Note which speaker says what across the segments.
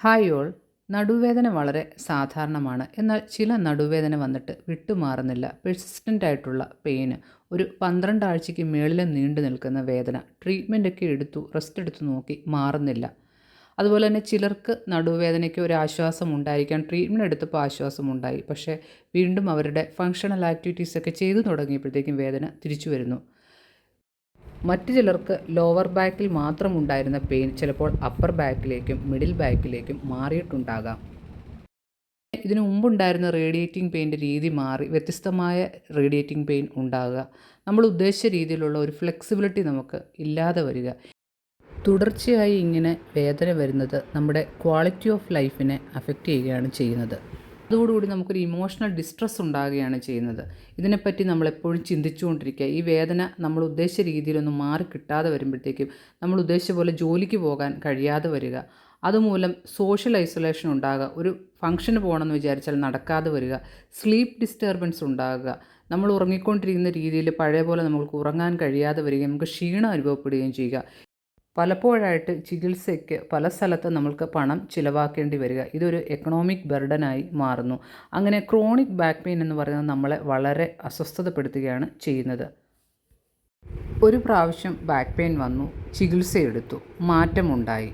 Speaker 1: Hi all നടുവേദന വളരെ സാധാരണമാണ്. എന്നാൽ ചില നടുവേദന വന്നിട്ട് വിട്ടുമാറുന്നില്ല. പെർസിസ്റ്റന്റ് ആയിട്ടുള്ള പെയിന് ഒരു പന്ത്രണ്ട് ആഴ്ചയ്ക്ക് മേളിൽ നീണ്ടു നിൽക്കുന്ന വേദന ട്രീറ്റ്മെന്റൊക്കെ എടുത്തു റെസ്റ്റ് എടുത്തു നോക്കി മാറുന്നില്ല. അതുപോലെ തന്നെ ചിലർക്ക് നടുവേദനയ്ക്ക് ഒരു ആശ്വാസം ഉണ്ടായിരിക്കാം. ട്രീറ്റ്മെന്റ് എടുത്തപ്പോൾ ആശ്വാസം ഉണ്ടായി. പക്ഷേ വീണ്ടും അവരുടെ ഫങ്ഷണൽ ആക്ടിവിറ്റീസൊക്കെ ചെയ്തു തുടങ്ങിയപ്പോഴത്തേക്കും വേദന തിരിച്ചു വരുന്നു. മറ്റു ചിലർക്ക് ലോവർ ബാക്കിൽ മാത്രം ഉണ്ടായിരുന്ന പെയിൻ ചിലപ്പോൾ അപ്പർ ബാക്കിലേക്കും മിഡിൽ ബാക്കിലേക്കും മാറിയിട്ടുണ്ടാകാം. ഇതിനു മുമ്പുണ്ടായിരുന്ന റേഡിയേറ്റിംഗ് പെയിന്റെ രീതി മാറി വ്യത്യസ്തമായ റേഡിയേറ്റിംഗ് പെയിൻ ഉണ്ടാകുക. നമ്മൾ ഉദ്ദേശിച്ച രീതിയിലുള്ള ഒരു ഫ്ലെക്സിബിലിറ്റി നമുക്ക് ഇല്ലാതെ വരിക. തുടർച്ചയായി ഇങ്ങനെ വേദന വരുന്നത് നമ്മുടെ ക്വാളിറ്റി ഓഫ് ലൈഫിനെ അഫക്റ്റ് ചെയ്യുകയാണ് ചെയ്യുന്നത്. അതോടുകൂടി നമുക്കൊരു ഇമോഷണൽ ഡിസ്ട്രസ് ഉണ്ടാകുകയാണ് ചെയ്യുന്നത്. ഇതിനെപ്പറ്റി നമ്മൾ എപ്പോഴും ചിന്തിച്ചുകൊണ്ടിരിക്കുക. ഈ വേദന നമ്മൾ ഉദ്ദേശിച്ച രീതിയിലൊന്നും മാറി കിട്ടാതെ വരുമ്പോഴത്തേക്കും നമ്മൾ ഉദ്ദേശിച്ച പോലെ ജോലിക്ക് പോകാൻ കഴിയാതെ വരിക. അതുമൂലം സോഷ്യൽ ഐസൊലേഷൻ ഉണ്ടാകുക. ഒരു ഫംഗ്ഷന് പോകണമെന്ന് വിചാരിച്ചാൽ നടക്കാതെ വരിക. സ്ലീപ്പ് ഡിസ്റ്റർബൻസ് ഉണ്ടാകുക. നമ്മൾ ഉറങ്ങിക്കൊണ്ടിരിക്കുന്ന രീതിയിൽ പഴയ പോലെ നമുക്ക് ഉറങ്ങാൻ കഴിയാതെ വരികയും നമുക്ക് ക്ഷീണം അനുഭവപ്പെടുകയും ചെയ്യുക. പലപ്പോഴായിട്ട് ചികിത്സയ്ക്ക് പല സ്ഥലത്ത് നമ്മൾക്ക് പണം ചിലവാക്കേണ്ടി വരിക. ഇതൊരു എക്കണോമിക് ബർഡനായി മാറുന്നു. അങ്ങനെ ക്രോണിക് ബാക്ക് പെയിൻ എന്ന് പറയുന്നത് നമ്മളെ വളരെ അസ്വസ്ഥതപ്പെടുത്തുകയാണ് ചെയ്യുന്നത്. ഒരു പ്രാവശ്യം ബാക്ക് പെയിൻ വന്നു ചികിത്സയെടുത്തു മാറ്റമുണ്ടായി.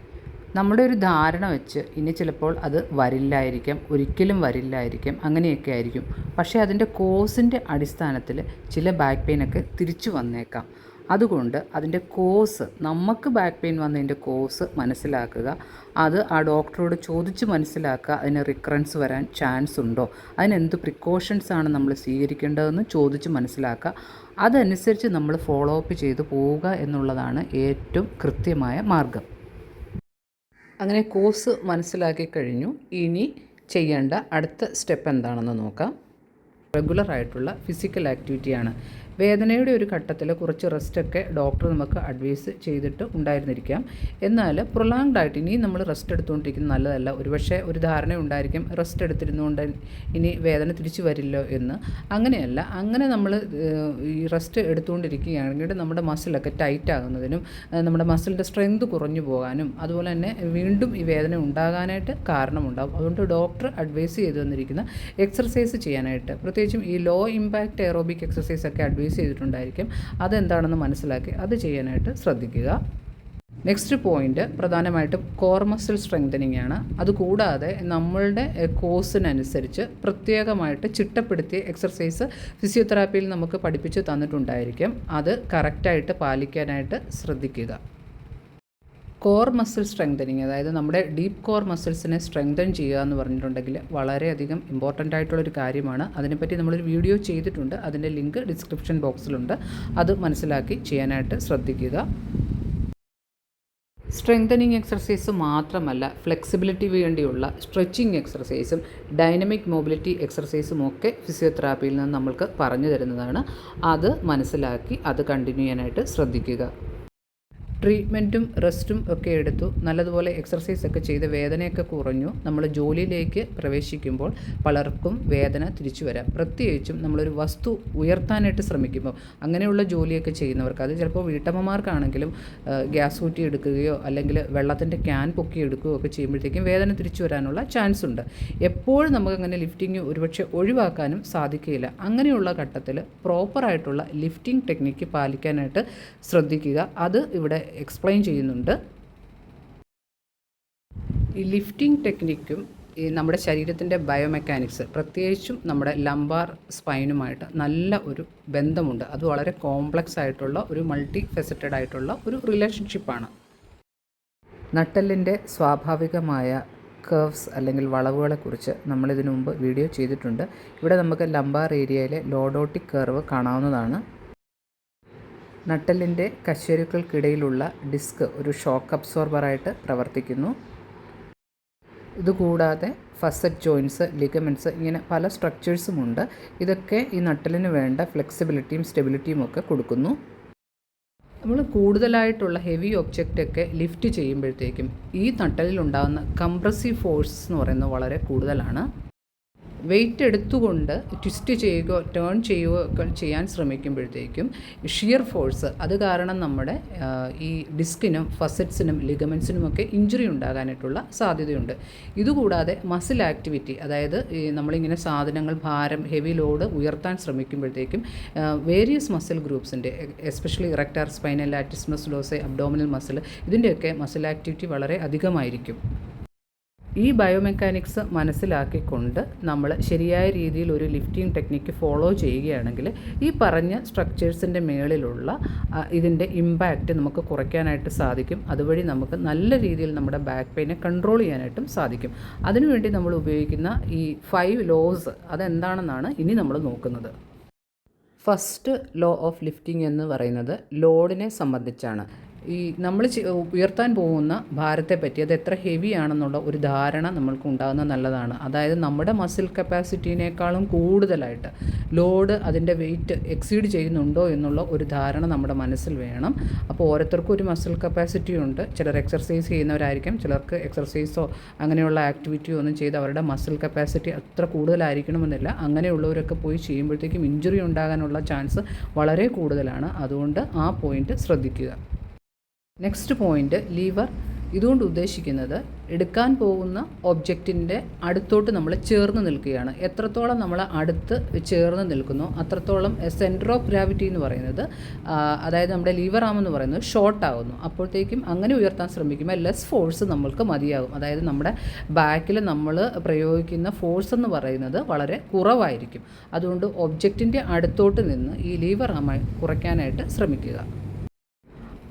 Speaker 1: നമ്മുടെ ഒരു ധാരണ വെച്ച് ഇനി ചിലപ്പോൾ അത് വരില്ലായിരിക്കാം ഒരിക്കലും വരില്ലായിരിക്കാം അങ്ങനെയൊക്കെ ആയിരിക്കും. പക്ഷേ അതിന്റെ കോസിന്റെ അടിസ്ഥാനത്തിൽ ചില ബാക്ക് പെയിനൊക്കെ തിരിച്ചു വന്നേക്കാം. അതുകൊണ്ട് അതിന്റെ കോസ് നമുക്ക് ബാക്ക് പെയിൻ വന്നതിന്റെ കോസ് മനസ്സിലാക്കുക. അത് ആ ഡോക്ടറോട് ചോദിച്ച് മനസ്സിലാക്കുക. അതിന് റിക്കറൻസ് വരാൻ ചാൻസ് ഉണ്ടോ? അതിനെന്ത് പ്രിക്കോഷൻസ് ആണ് നമ്മൾ സ്വീകരിക്കേണ്ടതെന്ന് ചോദിച്ച് മനസ്സിലാക്കുക. അതനുസരിച്ച് നമ്മൾ ഫോളോ അപ്പ് ചെയ്ത് പോവുക എന്നുള്ളതാണ് ഏറ്റവും കൃത്യമായ മാർഗം. അങ്ങനെ കോഴ്സ് മനസ്സിലാക്കി കഴിഞ്ഞു. ഇനി ചെയ്യേണ്ട അടുത്ത സ്റ്റെപ്പ് എന്താണെന്ന് നോക്കാം. റെഗുലർ ആയിട്ടുള്ള ഫിസിക്കൽ ആക്ടിവിറ്റിയാണ് വേദനയുടെ ഒരു ഘട്ടത്തിൽ കുറച്ച് റെസ്റ്റൊക്കെ ഡോക്ടർ നമുക്ക് അഡ്വൈസ് ചെയ്തിട്ട് ഉണ്ടായിരുന്നിരിക്കാം. എന്നാൽ പ്രൊലാങ്ഡ് ആയിട്ട് ഇനി നമ്മൾ റെസ്റ്റ് എടുത്തുകൊണ്ടിരിക്കുന്നത് നല്ലതല്ല. ഒരുപക്ഷെ ഒരു ധാരണ ഉണ്ടായിരിക്കും റെസ്റ്റ് എടുത്തിരുന്നുകൊണ്ട് ഇനി വേദന തിരിച്ചു വരില്ലോ എന്ന്. അങ്ങനെയല്ല അങ്ങനെ നമ്മൾ ഈ റെസ്റ്റ് എടുത്തുകൊണ്ടിരിക്കുകയാണെങ്കിൽ നമ്മുടെ മസിലൊക്കെ ടൈറ്റ് ആകുന്നതിനും നമ്മുടെ മസിലിന്റെ സ്ട്രെങ്ത് കുറഞ്ഞു പോകാനും അതുപോലെ തന്നെ വീണ്ടും ഈ വേദന ഉണ്ടാകാനായിട്ട് കാരണമുണ്ടാകും അതുകൊണ്ട് ഡോക്ടർ അഡ്വൈസ് ചെയ്തു തന്നിരിക്കുന്ന എക്സർസൈസ് ചെയ്യാനായിട്ട്. പ്രത്യേകിച്ചും ഈ ലോ ഇമ്പാക്റ്റ് എറോബിക് എക്സർസൈസ് ഒക്കെ അഡ്വൈസ് ചെയ്തിട്ടുണ്ടായിരിക്കും. അതെന്താണെന്ന് മനസ്സിലാക്കി അത് ചെയ്യാനായിട്ട് ശ്രദ്ധിക്കുക. നെക്സ്റ്റ് പോയിന്റ് പ്രധാനമായിട്ടും കോർ മസിൽ സ്ട്രെങ്തനിങ് ആണ്. അതുകൂടാതെ നമ്മളുടെ കോഴ്സിനനുസരിച്ച് പ്രത്യേകമായിട്ട് ചിട്ടപ്പെടുത്തിയ എക്സർസൈസ് ഫിസിയോതെറാപ്പിയിൽ നമുക്ക് പഠിപ്പിച്ച് തന്നിട്ടുണ്ടായിരിക്കും. അത് കറക്റ്റായിട്ട് പാലിക്കാനായിട്ട് ശ്രദ്ധിക്കുക. കോർ മസിൽ സ്ട്രെങ്തനിങ് അതായത് നമ്മുടെ ഡീപ്പ് കോർ മസിൽസിനെ സ്ട്രെങ്തൻ ചെയ്യുക എന്ന് പറഞ്ഞിട്ടുണ്ടെങ്കിൽ വളരെയധികം ഇമ്പോർട്ടന്റ് ആയിട്ടുള്ളൊരു കാര്യമാണ്. അതിനെപ്പറ്റി നമ്മളൊരു വീഡിയോ ചെയ്തിട്ടുണ്ട്. അതിന്റെ ലിങ്ക് ഡിസ്ക്രിപ്ഷൻ ബോക്സിലുണ്ട് അത് മനസ്സിലാക്കി ചെയ്യാനായിട്ട് ശ്രദ്ധിക്കുക. സ്ട്രെങ്തനിങ് എക്സർസൈസ് മാത്രമല്ല ഫ്ലെക്സിബിലിറ്റി വേണ്ടിയുള്ള സ്ട്രെച്ചിങ് എക്സർസൈസും ഡൈനമിക് മൊബിലിറ്റി എക്സർസൈസും ഒക്കെ ഫിസിയോതെറാപ്പിയിൽ നിന്ന് നമ്മൾക്ക് പറഞ്ഞു തരുന്നതാണ്. അത് മനസ്സിലാക്കി അത് കണ്ടിന്യൂ ചെയ്യാനായിട്ട് ശ്രദ്ധിക്കുക. ട്രീറ്റ്മെന്റും റെസ്റ്റും ഒക്കെ എടുത്തു. നല്ലതുപോലെ എക്സർസൈസ് ഒക്കെ ചെയ്ത് വേദനയൊക്കെ കുറഞ്ഞു. നമ്മൾ ജോലിയിലേക്ക് പ്രവേശിക്കുമ്പോൾ പലർക്കും വേദന തിരിച്ചു വരാം. പ്രത്യേകിച്ചും നമ്മളൊരു വസ്തു ഉയർത്താനായിട്ട് ശ്രമിക്കുമ്പോൾ അങ്ങനെയുള്ള ജോലിയൊക്കെ ചെയ്യുന്നവർക്ക് അത് ചിലപ്പോൾ വീട്ടമ്മമാർക്കാണെങ്കിലും ഗ്യാസ് ഊറ്റി എടുക്കുകയോ അല്ലെങ്കിൽ വെള്ളത്തിന്റെ ക്യാൻ പൊക്കി എടുക്കുകയോ ഒക്കെ ചെയ്യുമ്പോഴത്തേക്കും വേദന തിരിച്ചു വരാനുള്ള ചാൻസ് ഉണ്ട്. എപ്പോഴും നമുക്കങ്ങനെ ലിഫ്റ്റിംഗ് ഒരുപക്ഷെ ഒഴിവാക്കാനും സാധിക്കുകയില്ല. അങ്ങനെയുള്ള ഘട്ടത്തിൽ പ്രോപ്പറായിട്ടുള്ള ലിഫ്റ്റിംഗ് ടെക്നിക്ക് പാലിക്കാനായിട്ട് ശ്രദ്ധിക്കുക. അത് ഇവിടെ എക്സ്പ്ലെയിൻ ചെയ്യുന്നുണ്ട്. ഈ ലിഫ്റ്റിംഗ് ടെക്നിക്കും ഈ നമ്മുടെ ശരീരത്തിന്റെ ബയോമെക്കാനിക്സ് പ്രത്യേകിച്ചും നമ്മുടെ ലംബാർ സ്പൈനുമായിട്ട് നല്ല ഒരു ബന്ധമുണ്ട്. അത് വളരെ കോംപ്ലക്സ് ആയിട്ടുള്ള ഒരു മൾട്ടി ഫെസറ്റഡ് ആയിട്ടുള്ള ഒരു റിലേഷൻഷിപ്പാണ് നട്ടലിന്റെ സ്വാഭാവികമായ കർവ്സ് അല്ലെങ്കിൽ വളവുകളെക്കുറിച്ച് നമ്മളിതിനു മുമ്പ് വീഡിയോ ചെയ്തിട്ടുണ്ട്. ഇവിടെ നമുക്ക് ലംബാർ ഏരിയയിലെ ലോഡോട്ടിക് കർവ് കാണാവുന്നതാണ്. നട്ടലിന്റെ കശേരുക്കൾക്കിടയിലുള്ള ഡിസ്ക് ഒരു ഷോക്ക് അബ്സോർബറായിട്ട് പ്രവർത്തിക്കുന്നു. ഇതുകൂടാതെ ഫസറ്റ് ജോയിൻസ് ലിഗമെന്റ്സ് ഇങ്ങനെ പല സ്ട്രക്ചേഴ്സും ഉണ്ട്. ഇതൊക്കെ ഈ നട്ടലിന് വേണ്ട ഫ്ലെക്സിബിലിറ്റിയും സ്റ്റെബിലിറ്റിയും ഒക്കെ കൊടുക്കുന്നു. നമ്മൾ കൂടുതലായിട്ടുള്ള ഹെവി ഒബ്ജക്റ്റൊക്കെ ലിഫ്റ്റ് ചെയ്യുമ്പോഴത്തേക്കും ഈ നട്ടലിലുണ്ടാകുന്ന കംപ്രസീവ് ഫോഴ്സ് എന്ന് പറയുന്നത് വളരെ കൂടുതലാണ്. വെയിറ്റ് എടുത്തുകൊണ്ട് ട്വിസ്റ്റ് ചെയ്യുകയോ ടേൺ ചെയ്യുകയോ ഒക്കെ ചെയ്യാൻ ശ്രമിക്കുമ്പോഴത്തേക്കും ഷിയർ ഫോഴ്സ് അത് കാരണം നമ്മുടെ ഈ ഡിസ്കിനും ഫസറ്റ്സിനും ലിഗമെൻസിനും ഒക്കെ ഇഞ്ചുറി ഉണ്ടാകാനായിട്ടുള്ള സാധ്യതയുണ്ട്. ഇതുകൂടാതെ മസിൽ ആക്ടിവിറ്റി അതായത് ഈ നമ്മളിങ്ങനെ സാധനങ്ങൾ ഭാരം ഹെവി ലോഡ് ഉയർത്താൻ ശ്രമിക്കുമ്പോഴത്തേക്കും വേരിയസ് മസിൽ ഗ്രൂപ്പ്സിന്റെ എസ്പെഷ്യലി ഇറക്ടാർ സ്പൈനൽ ആറ്റിസ്മസ് ലോസ് അബ്ഡോമിനൽ മസിൽ ഇതിന്റെയൊക്കെ മസിൽ ആക്ടിവിറ്റി വളരെ അധികമായിരിക്കും. ഈ ബയോമെക്കാനിക്സ് മനസ്സിലാക്കിക്കൊണ്ട് നമ്മൾ ശരിയായ രീതിയിൽ ഒരു ലിഫ്റ്റിംഗ് ടെക്നിക്ക് ഫോളോ ചെയ്യുകയാണെങ്കിൽ ഈ പറഞ്ഞ സ്ട്രക്ചേഴ്സിന്റെ മേളിലുള്ള ഇതിന്റെ ഇമ്പാക്റ്റ് നമുക്ക് കുറയ്ക്കാനായിട്ട് സാധിക്കും. അതുവഴി നമുക്ക് നല്ല രീതിയിൽ നമ്മുടെ ബാക്ക് പെയിനെ കൺട്രോൾ ചെയ്യാനായിട്ടും സാധിക്കും. അതിനുവേണ്ടി നമ്മൾ ഉപയോഗിക്കുന്ന ഈ ഫൈവ് ലോസ് അതെന്താണെന്നാണ് ഇനി നമ്മൾ നോക്കുന്നത്. ഫസ്റ്റ് ലോ ഓഫ് ലിഫ്റ്റിംഗ് എന്ന് പറയുന്നത് ലോഡിനെ സംബന്ധിച്ചാണ്. ഈ നമ്മൾ ഉയർത്താൻ പോകുന്ന ഭാരത്തെ പറ്റി അത് എത്ര ഹെവി ആണെന്നുള്ള ഒരു ധാരണ നമ്മൾക്ക് ഉണ്ടാകുന്നത് നല്ലതാണ്. അതായത് നമ്മുടെ മസിൽ കപ്പാസിറ്റീനേക്കാളും കൂടുതലായിട്ട് ലോഡ് അതിന്റെ വെയിറ്റ് എക്സീഡ് ചെയ്യുന്നുണ്ടോ എന്നുള്ള ഒരു ധാരണ നമ്മുടെ മനസ്സിൽ വേണം. അപ്പോൾ ഓരോരുത്തർക്കും ഒരു മസിൽ കപ്പാസിറ്റി ഉണ്ട്. ചിലർ എക്സർസൈസ് ചെയ്യുന്നവരായിരിക്കും. ചിലർക്ക് എക്സർസൈസോ അങ്ങനെയുള്ള ആക്ടിവിറ്റിയോ ഒന്നും ചെയ്ത് അവരുടെ മസിൽ കപ്പാസിറ്റി അത്ര കൂടുതലായിരിക്കണമെന്നില്ല. അങ്ങനെയുള്ളവരൊക്കെ പോയി ചെയ്യുമ്പോഴത്തേക്കും ഇഞ്ചുറി ഉണ്ടാകാനുള്ള ചാൻസ് വളരെ കൂടുതലാണ്. അതുകൊണ്ട് ആ പോയിന്റ് ശ്രദ്ധിക്കുക. നെക്സ്റ്റ് പോയിന്റ് ലീവർ ഇതുകൊണ്ട് ഉദ്ദേശിക്കുന്നത് എടുക്കാൻ പോകുന്ന ഒബ്ജക്റ്റിന്റെ അടുത്തോട്ട് നമ്മൾ ചേർന്ന് നിൽക്കുകയാണ്. എത്രത്തോളം നമ്മൾ അടുത്ത് ചേർന്ന് നിൽക്കുന്നു അത്രത്തോളം സെന്റർ ഓഫ് ഗ്രാവിറ്റി എന്ന് പറയുന്നത് അതായത് നമ്മുടെ ലീവർ ആം എന്ന് പറയുന്നത് ഷോർട്ട് ആകുന്നു അപ്പോഴത്തേക്കും അങ്ങനെ ഉയർത്താൻ ശ്രമിക്കുമ്പോൾ ലെസ് ഫോഴ്സ് നമ്മൾക്ക് മതിയാകും. അതായത് നമ്മുടെ ബാക്കിൽ നമ്മൾ പ്രയോഗിക്കുന്ന ഫോഴ്സ് എന്ന് പറയുന്നത് വളരെ കുറവായിരിക്കും. അതുകൊണ്ട് ഒബ്ജക്റ്റിന്റെ അടുത്തോട്ട് നിന്ന് ഈ ലീവർ ആം കുറയ്ക്കാനായിട്ട് ശ്രമിക്കുക.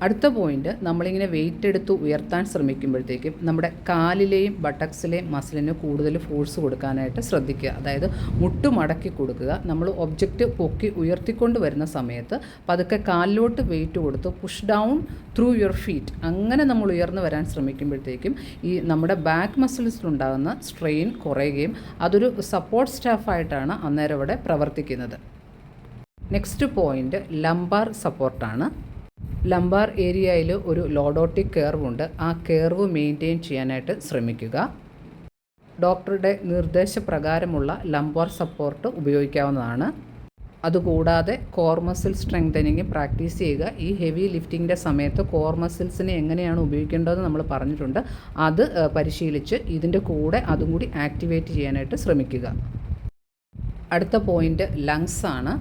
Speaker 1: അടുത്ത പോയിന്റ് നമ്മളിങ്ങനെ വെയിറ്റ് എടുത്ത് ഉയർത്താൻ ശ്രമിക്കുമ്പോഴത്തേക്കും നമ്മുടെ കാലിലെയും ബട്ടക്സിലെയും മസിലിന് കൂടുതൽ ഫോഴ്സ് കൊടുക്കാനായിട്ട് ശ്രദ്ധിക്കുക. അതായത് മുട്ട് മടക്കി കൊടുക്കുക. നമ്മൾ ഒബ്ജക്റ്റ് പൊക്കി ഉയർത്തിക്കൊണ്ട് വരുന്ന സമയത്ത് പതുക്കെ കാലിലോട്ട് വെയിറ്റ് കൊടുത്ത് push down through your feet അങ്ങനെ നമ്മൾ ഉയർന്നു വരാൻ ശ്രമിക്കുമ്പോഴത്തേക്കും ഈ നമ്മുടെ ബാക്ക് മസിൽസിലുണ്ടാകുന്ന സ്ട്രെയിൻ കുറയുകയും അതൊരു സപ്പോർട്ട് സ്റ്റാഫായിട്ടാണ് അന്നേരം ഇവിടെ പ്രവർത്തിക്കുന്നത്. നെക്സ്റ്റ് പോയിന്റ് ലംബാർ സപ്പോർട്ടാണ് ലംബാർ ഏരിയയിൽ ഒരു ലോഡോട്ടിക് കേർവ് ഉണ്ട്. ആ കേർവ് മെയിന്റെയിൻ ചെയ്യാനായിട്ട് ശ്രമിക്കുക. ഡോക്ടറുടെ നിർദ്ദേശപ്രകാരമുള്ള ലംബാർ സപ്പോർട്ട് ഉപയോഗിക്കാവുന്നതാണ്. അതുകൂടാതെ കോർ മസിൽ സ്ട്രെങ്തനിങ് പ്രാക്ടീസ് ചെയ്യുക. ഈ ഹെവി ലിഫ്റ്റിങ്ങിന്റെ സമയത്ത് കോർ മസിൽസിനെ എങ്ങനെയാണ് ഉപയോഗിക്കേണ്ടതെന്ന് നമ്മൾ പറഞ്ഞിട്ടുണ്ട്. അത് പരിശീലിച്ച് ഇതിന്റെ കൂടെ അതും കൂടി ആക്ടിവേറ്റ് ചെയ്യാനായിട്ട് ശ്രമിക്കുക. അടുത്ത പോയിന്റ് ലങ്സ് ആണ്.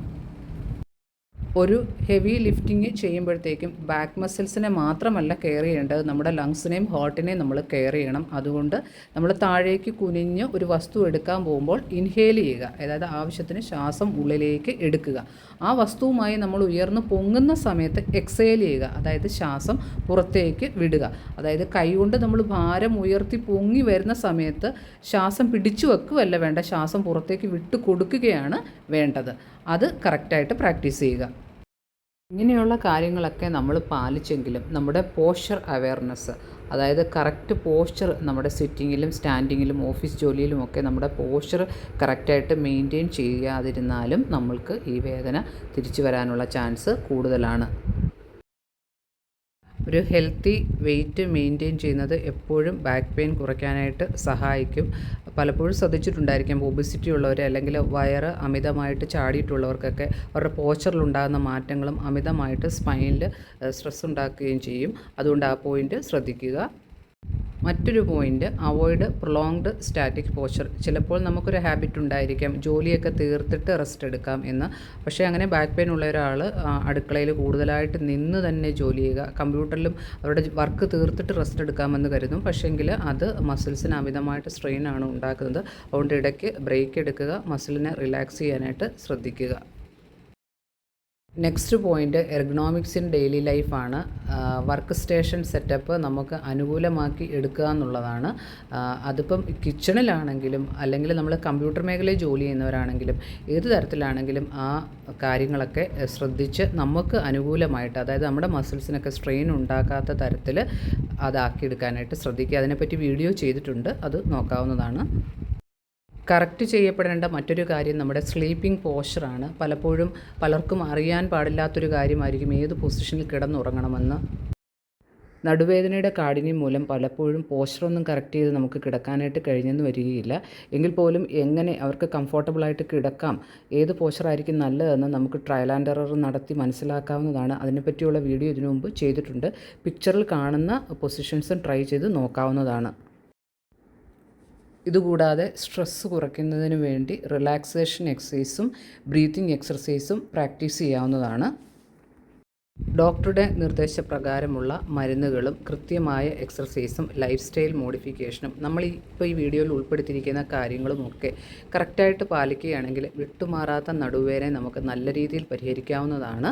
Speaker 1: ഒരു ഹെവി ലിഫ്റ്റിംഗ് ചെയ്യുമ്പോഴത്തേക്കും ബാക്ക് മസിൽസിനെ മാത്രമല്ല കെയർ ചെയ്യേണ്ടത് നമ്മുടെ ലങ്സിനെയും ഹാർട്ടിനെയും നമ്മൾ കെയർ ചെയ്യണം. അതുകൊണ്ട് നമ്മൾ താഴേക്ക് കുനിഞ്ഞ് ഒരു വസ്തു എടുക്കാൻ പോകുമ്പോൾ ഇൻഹേൽ ചെയ്യുക. അതായത് ആവശ്യത്തിന് ശ്വാസം ഉള്ളിലേക്ക് എടുക്കുക. ആ വസ്തുവുമായി നമ്മൾ ഉയർന്ന് പൊങ്ങുന്ന സമയത്ത് എക്സേൽ ചെയ്യുക. അതായത് ശ്വാസം പുറത്തേക്ക് വിടുക. അതായത് കൈകൊണ്ട് നമ്മൾ ഭാരം ഉയർത്തി പൊങ്ങി വരുന്ന സമയത്ത് ശ്വാസം പിടിച്ചു വെക്കുകയല്ല വേണ്ട. ശ്വാസം പുറത്തേക്ക് വിട്ടു കൊടുക്കുകയാണ് വേണ്ടത്. അത് കറക്റ്റായിട്ട് പ്രാക്ടീസ് ചെയ്യുക. ഇങ്ങനെയുള്ള കാര്യങ്ങളൊക്കെ നമ്മൾ പാലിച്ചെങ്കിലും നമ്മുടെ പോസ്ചർ അവയർനെസ് അതായത് കറക്റ്റ് പോസ്ചർ നമ്മുടെ സിറ്റിങ്ങിലും സ്റ്റാൻഡിങ്ങിലും ഓഫീസ് ജോലിയിലും ഒക്കെ നമ്മുടെ പോസ്ചർ കറക്റ്റായിട്ട് മെയിന്റെയിൻ ചെയ്യാതിരുന്നാലും നമ്മൾക്ക് ഈ വേദന തിരിച്ചു വരാനുള്ള ചാൻസ് കൂടുതലാണ്. ഒരു ഹെൽത്തി വെയിറ്റ് മെയിന്റെയിൻ ചെയ്യുന്നത് എപ്പോഴും ബാക്ക് പെയിൻ കുറയ്ക്കാനായിട്ട് സഹായിക്കും. പലപ്പോഴും ശ്രദ്ധിച്ചിട്ടുണ്ടായിരിക്കാം. ഒബിസിറ്റി ഉള്ളവർ അല്ലെങ്കിൽ വയറ് അമിതമായിട്ട് ചാടിയിട്ടുള്ളവർക്കൊക്കെ അവരുടെ പോച്ചറിലുണ്ടാകുന്ന മാറ്റങ്ങളും അമിതമായിട്ട് സ്പൈനിൽ സ്ട്രെസ് ഉണ്ടാക്കുകയും ചെയ്യും. അതുകൊണ്ട് ആ പോയിന്റ് ശ്രദ്ധിക്കുക. മറ്റൊരു point avoid prolonged static posture ചിലപ്പോൾ നമുക്കൊരു ഹാബിറ്റ് ഉണ്ടായിരിക്കാം ജോലിയൊക്കെ തീർത്തിട്ട് റെസ്റ്റ് എടുക്കാം എന്ന്. പക്ഷേ അങ്ങനെ ബാക്ക് പെയിൻ ഉള്ള ഒരാൾ അടുക്കളയിൽ കൂടുതലായിട്ട് നിന്ന് തന്നെ ജോലി ചെയ്യുക. കമ്പ്യൂട്ടറിലും അവരുടെ വർക്ക് തീർത്തിട്ട് റെസ്റ്റ് എടുക്കാമെന്ന് കരുതും. പക്ഷേങ്കിൽ അത് മസിൽസിന് അമിതമായിട്ട് സ്ട്രെയിൻ ആണ് ഉണ്ടാക്കുന്നത്. അതുകൊണ്ട് ഇടയ്ക്ക് ബ്രേക്ക് എടുക്കുക മസിലിനെ റിലാക്സ് ചെയ്യാനായിട്ട് ശ്രദ്ധിക്കുക. Next point ergonomics in daily ലൈഫാണ് വർക്ക് സ്റ്റേഷൻ സെറ്റപ്പ് നമുക്ക് അനുകൂലമാക്കി എടുക്കുക എന്നുള്ളതാണ്. അതിപ്പം കിച്ചണിലാണെങ്കിലും അല്ലെങ്കിൽ നമ്മൾ കമ്പ്യൂട്ടർ മേഖലയിൽ ജോലി ചെയ്യുന്നവരാണെങ്കിലും ഏത് തരത്തിലാണെങ്കിലും ആ കാര്യങ്ങളൊക്കെ ശ്രദ്ധിച്ച് നമുക്ക് അനുകൂലമായിട്ട് അതായത് നമ്മുടെ മസിൽസിനൊക്കെ സ്ട്രെയിൻ ഉണ്ടാക്കാത്ത തരത്തിൽ അതാക്കിയെടുക്കാനായിട്ട് ശ്രദ്ധിക്കുക. അതിനെപ്പറ്റി വീഡിയോ ചെയ്തിട്ടുണ്ട്. അത് നോക്കാവുന്നതാണ്. കറക്റ്റ് ചെയ്യപ്പെടേണ്ട മറ്റൊരു കാര്യം നമ്മുടെ സ്ലീപ്പിംഗ് പോസ്ചറാണ് പലപ്പോഴും പലർക്കും അറിയാൻ പാടില്ലാത്തൊരു കാര്യമായിരിക്കും ഏത് പൊസിഷനിൽ കിടന്നുറങ്ങണമെന്ന്. നടുവേദനയുടെ കാഠിന്യം മൂലം പലപ്പോഴും പോസ്റ്ററൊന്നും കറക്റ്റ് ചെയ്ത് നമുക്ക് കിടക്കാനായിട്ട് കഴിഞ്ഞെന്ന് വരികയില്ല. എങ്കിൽ പോലും എങ്ങനെ അവർക്ക് കംഫർട്ടബിളായിട്ട് കിടക്കാം ഏത് പോസ്റ്ററായിരിക്കും നല്ലതെന്ന് നമുക്ക് ട്രയൽ ആൻഡ് എറർ നടത്തി മനസ്സിലാക്കാവുന്നതാണ്. അതിനെപ്പറ്റിയുള്ള വീഡിയോ ഇതിനു മുമ്പ് ചെയ്തിട്ടുണ്ട്. പിക്ചറിൽ കാണുന്ന പൊസിഷൻസും ട്രൈ ചെയ്ത് നോക്കാവുന്നതാണ്. ഇതുകൂടാതെ സ്ട്രെസ്സ് കുറയ്ക്കുന്നതിന് വേണ്ടി റിലാക്സേഷൻ എക്സസൈസും ബ്രീത്തിങ് എക്സസൈസും പ്രാക്ടീസ് ചെയ്യാവുന്നതാണ്. ഡോക്ടറുടെ നിർദ്ദേശപ്രകാരമുള്ള മരുന്നുകളും കൃത്യമായ എക്സർസൈസും ലൈഫ് സ്റ്റൈൽ മോഡിഫിക്കേഷനും നമ്മൾ ഇപ്പോൾ ഈ വീഡിയോയിൽ ഉൾപ്പെടുത്തിയിരിക്കുന്ന കാര്യങ്ങളുമൊക്കെ കറക്റ്റായിട്ട് പാലിക്കുകയാണെങ്കിൽ വിട്ടുമാറാത്ത നടുവേനെ നമുക്ക് നല്ല രീതിയിൽ പരിഹരിക്കാവുന്നതാണ്.